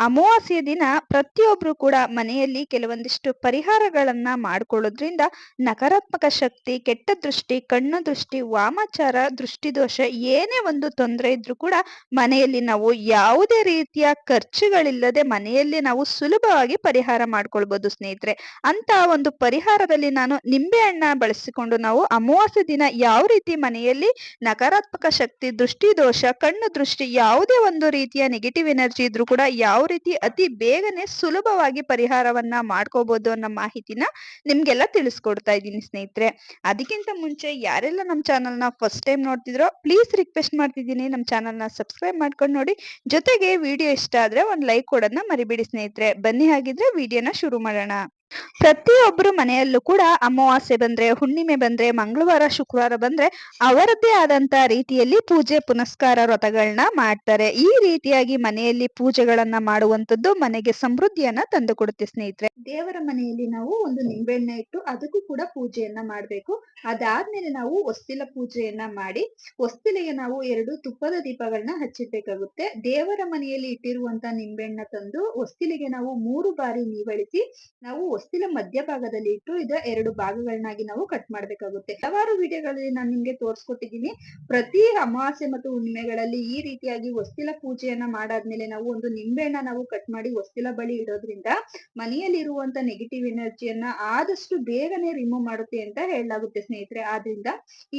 ಅಮಾವಾಸ್ಯ ದಿನ ಪ್ರತಿಯೊಬ್ರು ಕೂಡ ಮನೆಯಲ್ಲಿ ಕೆಲವೊಂದಿಷ್ಟು ಪರಿಹಾರಗಳನ್ನ ಮಾಡ್ಕೊಳ್ಳೋದ್ರಿಂದ ನಕಾರಾತ್ಮಕ ಶಕ್ತಿ, ಕೆಟ್ಟ ದೃಷ್ಟಿ, ಕಣ್ಣು ದೃಷ್ಟಿ, ವಾಮಾಚಾರ, ದೃಷ್ಟಿದೋಷ ಏನೇ ಒಂದು ತೊಂದರೆ ಇದ್ರೂ ಕೂಡ ಮನೆಯಲ್ಲಿ ನಾವು ಯಾವುದೇ ರೀತಿಯ ಖರ್ಚುಗಳಿಲ್ಲದೆ ಮನೆಯಲ್ಲಿ ನಾವು ಸುಲಭವಾಗಿ ಪರಿಹಾರ ಮಾಡ್ಕೊಳ್ಬಹುದು ಸ್ನೇಹಿತರೆ. ಅಂತ ಒಂದು ಪರಿಹಾರದಲ್ಲಿ ನಾನು ನಿಂಬೆ ಹಣ್ಣ ಬಳಸಿಕೊಂಡು ನಾವು ಅಮಾವಾಸ್ಯ ದಿನ ಯಾವ ರೀತಿ ಮನೆಯಲ್ಲಿ ನಕಾರಾತ್ಮಕ ಶಕ್ತಿ ದೃಷ್ಟಿ ದೋಷ ಕಣ್ಣು ದೃಷ್ಟಿ ಯಾವುದೇ ಒಂದು ರೀತಿಯ ನೆಗೆಟಿವ್ ಎನರ್ಜಿ ಇದ್ರೂ ಕೂಡ ಯಾವ ರೀತಿ ಅತಿ ಬೇಗನೆ ಸುಲಭವಾಗಿ ಪರಿಹಾರವನ್ನ ಮಾಡ್ಕೋಬಹುದು ಅನ್ನೋ ಮಾಹಿತಿನ ನಿಮ್ಗೆಲ್ಲ ತಿಳಿಸ್ಕೊಡ್ತಾ ಇದ್ದೀನಿ ಸ್ನೇಹಿತರೆ. ಅದಕ್ಕಿಂತ ಮುಂಚೆ ಯಾರೆಲ್ಲ ನಮ್ಮ ಚಾನಲ್ನ ಫಸ್ಟ್ ಟೈಮ್ ನೋಡ್ತಿದ್ರೋ ಪ್ಲೀಸ್ ರಿಕ್ವೆಸ್ಟ್ ಮಾಡ್ತಿದ್ದೀನಿ. ನಮ್ಮ ಚಾನಲ್ನ ಸಬ್ಸ್ಕ್ರೈಬ್ ಮಾಡ್ಕೊಂಡು ನೋಡಿ. ಜೊತೆಗೆ ವಿಡಿಯೋ ಇಷ್ಟ ಆದ್ರೆ ಒಂದ್ ಲೈಕ್ ಕೊಡೋದನ್ನ ಮರಿಬೇಡಿ ಸ್ನೇಹಿತರೆ. ಬನ್ನಿ ಹಾಗಿದ್ರೆ ವಿಡಿಯೋನ ಶುರು ಮಾಡೋಣ. ಪ್ರತಿಯೊಬ್ಬರು ಮನೆಯಲ್ಲೂ ಕೂಡ ಅಮಾವಾಸ್ಯೆ ಬಂದ್ರೆ, ಹುಣ್ಣಿಮೆ ಬಂದ್ರೆ, ಮಂಗಳವಾರ, ಶುಕ್ರವಾರ ಬಂದ್ರೆ ಅವರದ್ದೇ ಆದಂತ ರೀತಿಯಲ್ಲಿ ಪೂಜೆ, ಪುನಸ್ಕಾರ ವ್ರತಗಳನ್ನ ಮಾಡ್ತಾರೆ. ಈ ರೀತಿಯಾಗಿ ಮನೆಯಲ್ಲಿ ಪೂಜೆಗಳನ್ನ ಮಾಡುವಂತದ್ದು ಮನೆಗೆ ಸಮೃದ್ಧಿಯನ್ನ ತಂದು ಕೊಡುತ್ತೆ ಸ್ನೇಹಿತರೆ. ದೇವರ ಮನೆಯಲ್ಲಿ ನಾವು ಒಂದು ನಿಂಬೆಣ್ಣೆ ಇಟ್ಟು ಅದಕ್ಕೂ ಕೂಡ ಪೂಜೆಯನ್ನ ಮಾಡ್ಬೇಕು. ಅದಾದ್ಮೇಲೆ ನಾವು ಹೊಸ್ತಿಲ ಪೂಜೆಯನ್ನ ಮಾಡಿ, ಹೊಸ್ತಿಲಿಗೆ ನಾವು ಎರಡು ತುಪ್ಪದ ದೀಪಗಳನ್ನ ಹಚ್ಚಿರ್ಬೇಕಾಗುತ್ತೆ ದೇವರ ಮನೆಯಲ್ಲಿ ಇಟ್ಟಿರುವಂತ ನಿಂಬೆಣ್ಣ ತಂದು ಹೊಸ್ತಿಲಿಗೆ ನಾವು ಮೂರು ಬಾರಿ ನೀವಳಿಸಿ, ನಾವು ಹೊಸ್ತಿಲ ಮಧ್ಯಭಾಗದಲ್ಲಿ ಇಟ್ಟು ಇದ ಎರಡು ಭಾಗಗಳನ್ನಾಗಿ ನಾವು ಕಟ್ ಮಾಡ್ಬೇಕಾಗುತ್ತೆ. ಹಲವಾರು ವಿಡಿಯೋಗಳಲ್ಲಿ ನಾನು ನಿಮ್ಗೆ ತೋರಿಸ್ಕೊಟ್ಟಿದ್ದೀನಿ. ಪ್ರತಿ ಅಮಾವಾಸ್ಯೆ ಮತ್ತು ಹುಣ್ಣಿಮೆಗಳಲ್ಲಿ ಈ ರೀತಿಯಾಗಿ ವಸ್ತಿಲ ಪೂಜೆಯನ್ನ ಮಾಡಾದ್ಮೇಲೆ ನಾವು ಒಂದು ನಿಂಬೆಹಣ್ಣ ನಾವು ಕಟ್ ಮಾಡಿ ವಸ್ತಿಲ ಬಳಿ ಇಡೋದ್ರಿಂದ ಮನೆಯಲ್ಲಿ ಇರುವಂತ ನೆಗೆಟಿವ್ ಎನರ್ಜಿಯನ್ನ ಆದಷ್ಟು ಬೇಗನೆ ರಿಮೂವ್ ಮಾಡುತ್ತೆ ಅಂತ ಹೇಳಲಾಗುತ್ತೆ ಸ್ನೇಹಿತರೆ. ಆದ್ರಿಂದ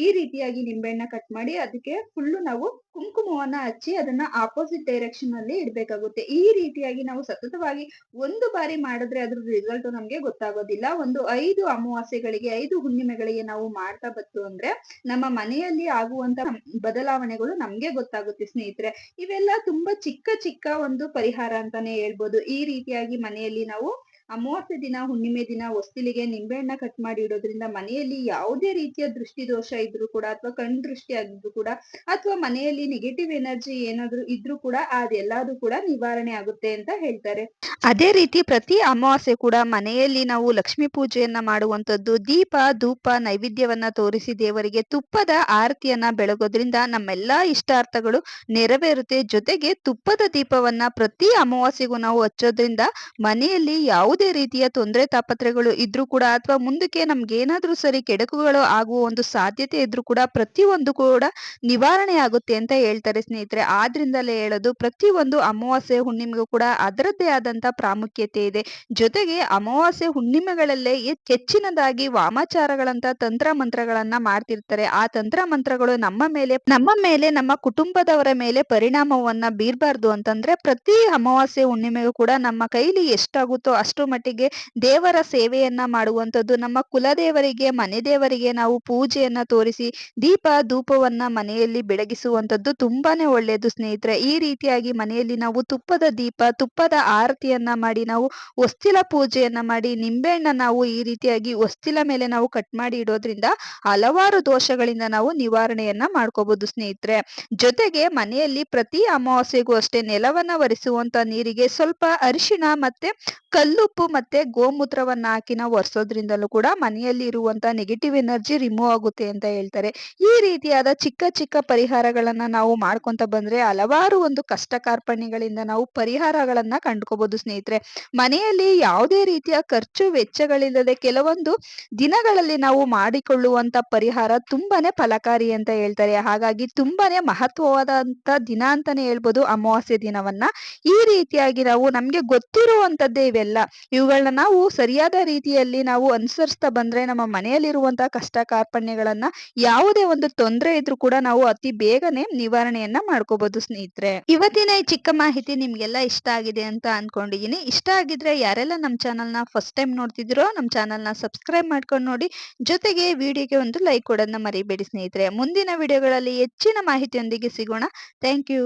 ಈ ರೀತಿಯಾಗಿ ನಿಂಬೆಹಣ್ಣ ಕಟ್ ಮಾಡಿ ಅದಕ್ಕೆ ಫುಲ್ಲು ನಾವು ಕುಂಕುಮವನ್ನ ಹಚ್ಚಿ ಅದನ್ನ ಆಪೋಸಿಟ್ ಡೈರೆಕ್ಷನ್ ಅಲ್ಲಿ ಇಡಬೇಕಾಗುತ್ತೆ. ಈ ರೀತಿಯಾಗಿ ನಾವು ಸತತವಾಗಿ ಒಂದು ಬಾರಿ ಮಾಡಿದ್ರೆ ಅದ್ರ ರಿಸಲ್ಟ್ ನಮ್ಗೆ ಗೊತ್ತಾಗೋದಿಲ್ಲ. ಒಂದು ಐದು ಅಮಾವಾಸ್ಯೆಗಳಿಗೆ, ಐದು ಹುಣ್ಣಿಮೆಗಳಿಗೆ ನಾವು ಮಾಡ್ತಾ ಬತ್ತು ಅಂದ್ರೆ ನಮ್ಮ ಮನೆಯಲ್ಲಿ ಆಗುವಂತ ಬದಲಾವಣೆಗಳು ನಮ್ಗೆ ಗೊತ್ತಾಗುತ್ತೆ ಸ್ನೇಹಿತರೆ. ಇವೆಲ್ಲ ತುಂಬಾ ಚಿಕ್ಕ ಚಿಕ್ಕ ಒಂದು ಪರಿಹಾರ ಅಂತಾನೆ ಹೇಳ್ಬೋದು. ಈ ರೀತಿಯಾಗಿ ಮನೆಯಲ್ಲಿ ನಾವು ಅಮಾವಾಸ್ಯೆ ದಿನ, ಹುಣ್ಣಿಮೆ ದಿನ, ಹೊಸ್ತಿಲಿಗೆ ನಿಂಬೆಹಣ್ಣ ಕಟ್ ಮಾಡಿ ಇಡೋದ್ರಿಂದ ಮನೆಯಲ್ಲಿ ಯಾವುದೇ ರೀತಿಯ ದೃಷ್ಟಿ ದೋಷ ಇದ್ರು ಕೂಡ ಅಥವಾ ಕಣ್ ದೃಷ್ಟಿ ಆಗಿದ್ರು ಕೂಡ ಅಥವಾ ಮನೆಯಲ್ಲಿ ನೆಗೆಟಿವ್ ಎನರ್ಜಿ ಏನಾದ್ರು ಇದ್ರೂ ಕೂಡ ಅದೆಲ್ಲದೂ ಕೂಡ ನಿವಾರಣೆ ಆಗುತ್ತೆ ಅಂತ ಹೇಳ್ತಾರೆ. ಅದೇ ರೀತಿ ಪ್ರತಿ ಅಮಾವಾಸ್ಯೆ ಕೂಡ ಮನೆಯಲ್ಲಿ ನಾವು ಲಕ್ಷ್ಮಿ ಪೂಜೆಯನ್ನ ಮಾಡುವಂತದ್ದು ದೀಪ, ಧೂಪ, ನೈವೇದ್ಯವನ್ನ ತೋರಿಸಿ ದೇವರಿಗೆ ತುಪ್ಪದ ಆರತಿಯನ್ನ ಬೆಳಗೋದ್ರಿಂದ ನಮ್ಮೆಲ್ಲಾ ಇಷ್ಟಾರ್ಥಗಳು ನೆರವೇರುತ್ತೆ. ಜೊತೆಗೆ ತುಪ್ಪದ ದೀಪವನ್ನ ಪ್ರತಿ ಅಮಾವಾಸ್ಯೆಗೂ ನಾವು ಹಚ್ಚೋದ್ರಿಂದ ಮನೆಯಲ್ಲಿ ಯಾವುದೇ ಯಾವುದೇ ರೀತಿಯ ತೊಂದರೆ ತಾಪತ್ರೆಗಳು ಇದ್ರೂ ಕೂಡ ಅಥವಾ ಮುಂದಕ್ಕೆ ನಮ್ಗೆ ಏನಾದ್ರೂ ಸರಿ ಕೆಡಕುಗಳು ಆಗುವ ಒಂದು ಸಾಧ್ಯತೆ ಇದ್ರೂ ಕೂಡ ಪ್ರತಿಯೊಂದು ಕೂಡ ನಿವಾರಣೆ ಆಗುತ್ತೆ ಅಂತ ಹೇಳ್ತಾರೆ ಸ್ನೇಹಿತರೆ. ಆದ್ರಿಂದಲೇ ಹೇಳೋದು ಪ್ರತಿಯೊಂದು ಅಮಾವಾಸ್ಯೆ ಹುಣ್ಣಿಮೆಗೂ ಕೂಡ ಅದರದ್ದೇ ಆದಂತ ಪ್ರಾಮುಖ್ಯತೆ ಇದೆ. ಜೊತೆಗೆ ಅಮಾವಾಸ್ಯೆ ಹುಣ್ಣಿಮೆಗಳಲ್ಲೇ ಹೆಚ್ಚಿನದಾಗಿ ವಾಮಾಚಾರಗಳಂತ ತಂತ್ರ ಮಂತ್ರಗಳನ್ನ ಮಾಡ್ತಿರ್ತಾರೆ. ಆ ತಂತ್ರ ಮಂತ್ರಗಳು ನಮ್ಮ ಮೇಲೆ ನಮ್ಮ ಮೇಲೆ, ನಮ್ಮ ಕುಟುಂಬದವರ ಮೇಲೆ ಪರಿಣಾಮವನ್ನ ಬೀರ್ಬಾರ್ದು ಅಂತಂದ್ರೆ ಪ್ರತಿ ಅಮಾವಾಸ್ಯೆ ಹುಣ್ಣಿಮೆಗೂ ಕೂಡ ನಮ್ಮ ಕೈಲಿ ಎಷ್ಟಾಗುತ್ತೋ ಅಷ್ಟು ಮಟ್ಟಿಗೆ ದೇವರ ಸೇವೆಯನ್ನ ಮಾಡುವಂತದ್ದು ನಮ್ಮ ಕುಲದೇವರಿಗೆ, ಮನೆ ದೇವರಿಗೆ ನಾವು ಪೂಜೆಯನ್ನ ತೋರಿಸಿ, ದೀಪ, ಧೂಪವನ್ನ ಮನೆಯಲ್ಲಿ ಬೆಳಗಿಸುವಂತದ್ದು ತುಂಬಾನೇ ಒಳ್ಳೆಯದು ಸ್ನೇಹಿತರೆ. ಈ ರೀತಿಯಾಗಿ ಮನೆಯಲ್ಲಿ ನಾವು ತುಪ್ಪದ ದೀಪ, ತುಪ್ಪದ ಆರತಿಯನ್ನ ಮಾಡಿ, ನಾವು ಹೊಸ್ತಿಲ ಪೂಜೆಯನ್ನ ಮಾಡಿ, ನಿಂಬೆಹಣ್ಣ ನಾವು ಈ ರೀತಿಯಾಗಿ ಹೊಸ್ತಿಲ ಮೇಲೆ ನಾವು ಕಟ್ ಮಾಡಿ ಇಡೋದ್ರಿಂದ ಹಲವಾರು ದೋಷಗಳಿಂದ ನಾವು ನಿವಾರಣೆಯನ್ನ ಮಾಡ್ಕೋಬಹುದು ಸ್ನೇಹಿತರೆ. ಜೊತೆಗೆ ಮನೆಯಲ್ಲಿ ಪ್ರತಿ ಅಮಾವಾಸ್ಯೆಗೂ ಅಷ್ಟೇ ನೆಲವನ್ನ ಒರೆಸುವಂತ ನೀರಿಗೆ ಸ್ವಲ್ಪ ಅರಿಶಿಣ ಮತ್ತೆ ಕಲ್ಲುಪ್ಪು ಮತ್ತೆ ಗೋಮೂತ್ರವನ್ನ ಹಾಕಿ ನಾವು ಒರೆಸೋದ್ರಿಂದಲೂ ಕೂಡ ಮನೆಯಲ್ಲಿ ಇರುವಂತ ನೆಗೆಟಿವ್ ಎನರ್ಜಿ ರಿಮೂವ್ ಆಗುತ್ತೆ ಅಂತ ಹೇಳ್ತಾರೆ. ಈ ರೀತಿಯಾದ ಚಿಕ್ಕ ಚಿಕ್ಕ ಪರಿಹಾರಗಳನ್ನ ನಾವು ಮಾಡ್ಕೊಂತ ಬಂದ್ರೆ ಹಲವಾರು ಒಂದು ಕಷ್ಟ ಕಾರ್ಪಣ್ಯಗಳಿಂದ ನಾವು ಪರಿಹಾರಗಳನ್ನ ಕಂಡ್ಕೋಬಹುದು ಸ್ನೇಹಿತರೆ. ಮನೆಯಲ್ಲಿ ಯಾವುದೇ ರೀತಿಯ ಖರ್ಚು ವೆಚ್ಚಗಳಿಲ್ಲದೆ ಕೆಲವೊಂದು ದಿನಗಳಲ್ಲಿ ನಾವು ಮಾಡಿಕೊಳ್ಳುವಂತ ಪರಿಹಾರ ತುಂಬಾನೇ ಫಲಕಾರಿ ಅಂತ ಹೇಳ್ತಾರೆ. ಹಾಗಾಗಿ ತುಂಬಾನೇ ಮಹತ್ವವಾದಂತ ದಿನ ಅಂತಾನೆ ಹೇಳ್ಬೋದು ಅಮಾವಾಸ್ಯೆ ದಿನವನ್ನ. ಈ ರೀತಿಯಾಗಿ ನಾವು ನಮ್ಗೆ ಗೊತ್ತಿರುವಂತದ್ದೇ ಇವೆಲ್ಲ ಇವುಗಳನ್ನ ನಾವು ಸರಿಯಾದ ರೀತಿಯಲ್ಲಿ ನಾವು ಅನುಸರಿಸ್ತಾ ಬಂದ್ರೆ ನಮ್ಮ ಮನೆಯಲ್ಲಿರುವಂತಹ ಕಷ್ಟ ಕಾರ್ಪಣ್ಯಗಳನ್ನ ಯಾವುದೇ ಒಂದು ತೊಂದರೆ ಇದ್ರೂ ಕೂಡ ನಾವು ಅತಿ ಬೇಗನೆ ನಿವಾರಣೆಯನ್ನ ಮಾಡ್ಕೋಬಹುದು ಸ್ನೇಹಿತರೆ. ಇವತ್ತಿನ ಈ ಚಿಕ್ಕ ಮಾಹಿತಿ ನಿಮ್ಗೆಲ್ಲ ಇಷ್ಟ ಆಗಿದೆ ಅಂತ ಅನ್ಕೊಂಡಿದೀನಿ. ಇಷ್ಟ ಆಗಿದ್ರೆ ಯಾರೆಲ್ಲ ನಮ್ಮ ಚಾನಲ್ನ ಫಸ್ಟ್ ಟೈಮ್ ನೋಡ್ತಿದ್ರೋ ನಮ್ಮ ಚಾನಲ್ನ ಸಬ್ಸ್ಕ್ರೈಬ್ ಮಾಡ್ಕೊಂಡು ನೋಡಿ. ಜೊತೆಗೆ ವಿಡಿಯೋಗೆ ಒಂದು ಲೈಕ್ ಕೊಡೋದನ್ನ ಮರಿಬೇಡಿ ಸ್ನೇಹಿತರೆ. ಮುಂದಿನ ವಿಡಿಯೋಗಳಲ್ಲಿ ಹೆಚ್ಚಿನ ಮಾಹಿತಿಯೊಂದಿಗೆ ಸಿಗೋಣ. Thank you.